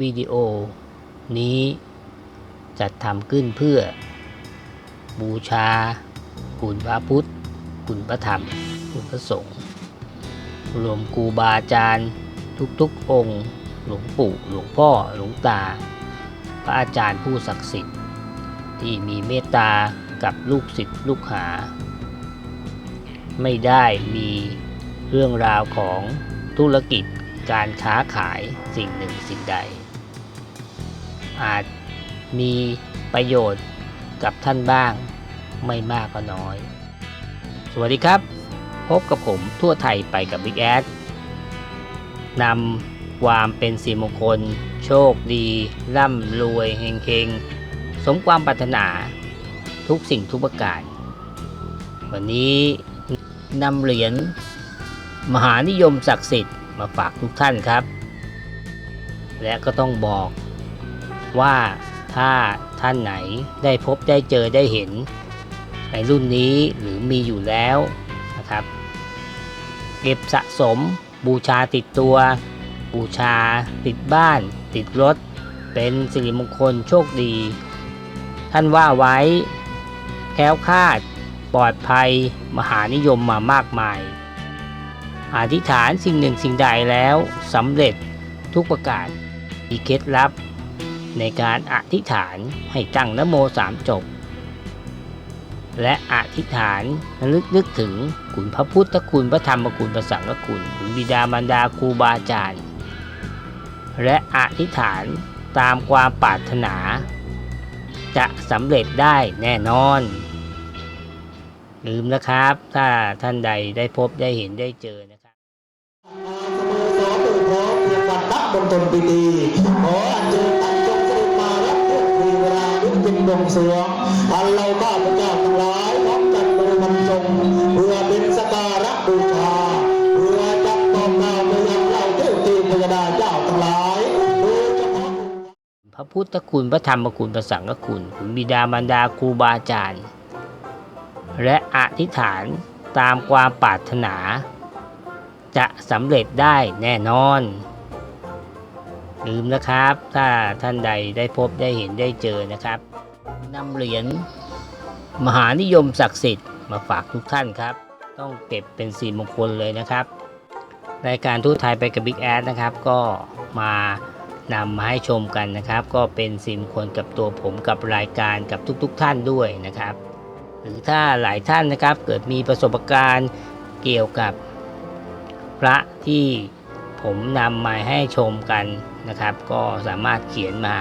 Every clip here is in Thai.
วิดีโอนี้จัดทำขึ้นเพื่อ บูชา คุณพระพุทธ คุณพระธรรม คุณพระสงฆ์รวมครูบาอาจารย์ทุกๆองค์ หลวงปู่ หลวงพ่อ หลวงตา พระอาจารย์ผู้ศักดิ์สิทธิ์ ที่มีเมตตากับลูกศิษย์ลูกหา ไม่ได้มีเรื่องราวของธุรกิจการค้าขายสิ่งหนึ่งสิ่งใด อาจมีประโยชน์กับท่านบ้างไม่มากก็น้อย สวัสดีครับ พบกับผมทั่วไทยไปกับ Big แอดนำความเป็นสีมงคล โชคดี ร่ำรวยเฮงๆ สมความปรารถนาทุกสิ่งทุกประการ วันนี้นำเหรียญมหานิยมศักดิ์สิทธิ์มาฝากทุกท่านครับ และก็ต้องบอก ว่าถ้าท่านไหนได้พบได้เจอได้เห็น ในรุ่นนี้หรือมีอยู่แล้วนะครับ เก็บสะสมบูชาติดตัว บูชาติดบ้าน ติดรถ เป็นสิริมงคลโชคดี ท่านว่าไว้แค้วคาด ปลอดภัย มหานิยมมามากมาย อธิษฐานสิ่งหนึ่งสิ่งใดแล้วสำเร็จทุกประการมีเคล็ดลับ ในการอธิษฐานให้ตั้งนโมสามจบ และอธิษฐานระลึกนึกถึงคุณพระพุทธคุณพระธรรมคุณพระสังฆคุณคุณบิดามารดาครูบาอาจารย์ และอธิษฐานตามความปรารถนา จะสำเร็จได้แน่นอน ลืมนะครับ ถ้าท่านใดได้พบได้เห็นได้เจอนะครับสโมสรดูพร้อมเพียงวันนักบนตนปีดีขออัญเชิญ วงสรวงอันเราข้าพเจ้าทั้งหลายพร้อมกันบริมันทรงเพื่อเป็นสการะบูชาเพื่อจักตอบนาไปยังเราเทพตีพญดาเจ้าทั้งหลายพาะพระพุทธคุณพระธรรมคุณพระสังฆคุณคุณบิดามารดาครูบาอาจารย์ และอธิษฐานตามความปรารถนา จะสำเร็จได้แน่นอนลืมนะครับ ถ้าท่านใดได้พบได้เห็นได้เจอนะครับ นำเหรียญมหานิยมศักดิ์สิทธิ์มาฝากทุกท่านครับ ต้องเก็บเป็นสีมงคลเลยนะครับ รายการทูตไทยไปกับ Big แอดนะครับ ก็มานำมาให้ชมกันนะครับ ก็เป็นสิมงคลกับตัวผมกับรายการกับทุกๆทท่านด้วยนะครับ หรือถ้าหลายท่านนะครับเกิดมีประสบการณ์เกี่ยวกับพระที่ผมนำมาให้ชมกันนะครับ ก็สามารถเขียนมา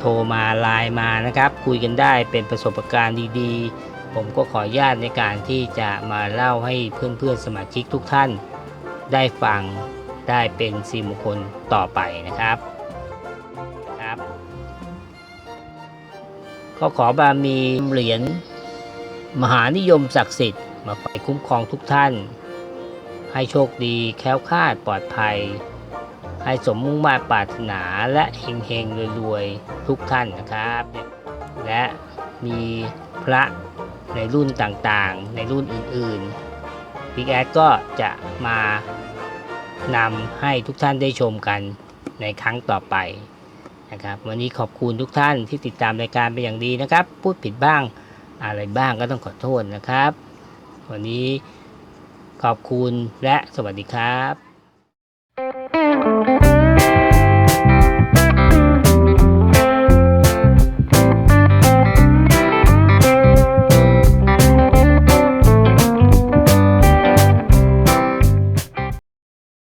โทรมาไลน์มานะครับ คุยกันได้เป็นประสบการณ์ดีๆ ผมก็ขออนุญาตในการที่จะมาเล่าให้เพื่อนๆสมาชิกทุกท่าน ได้ฟังได้เป็นสีมงคลต่อไปนะครับครับก็ขอบารมีเหรียญมหานิยมศักดิ์สิทธิ์มาไปคุ้มครองทุกท่าน ให้โชคดีแค้วคาดปลอดภัย ให้สมมุ่งมา่ปรารถนาและเฮงเฮงๆรวยๆ ทุกท่านนะครับ และมีพระในรุ่นต่างๆ ในรุ่นอื่นๆพิกแอดก็จะมานำให้ทุกท่านได้ชมกันในครั้งต่อไปนะครับ วันนี้ขอบคุณทุกท่านที่ติดตามรายการเป็นอย่างดีนะครับ พูดผิดบ้างอะไรบ้างก็ต้องขอโทษนะครับ วันนี้ขอบคุณและสวัสดีครับ Thank you.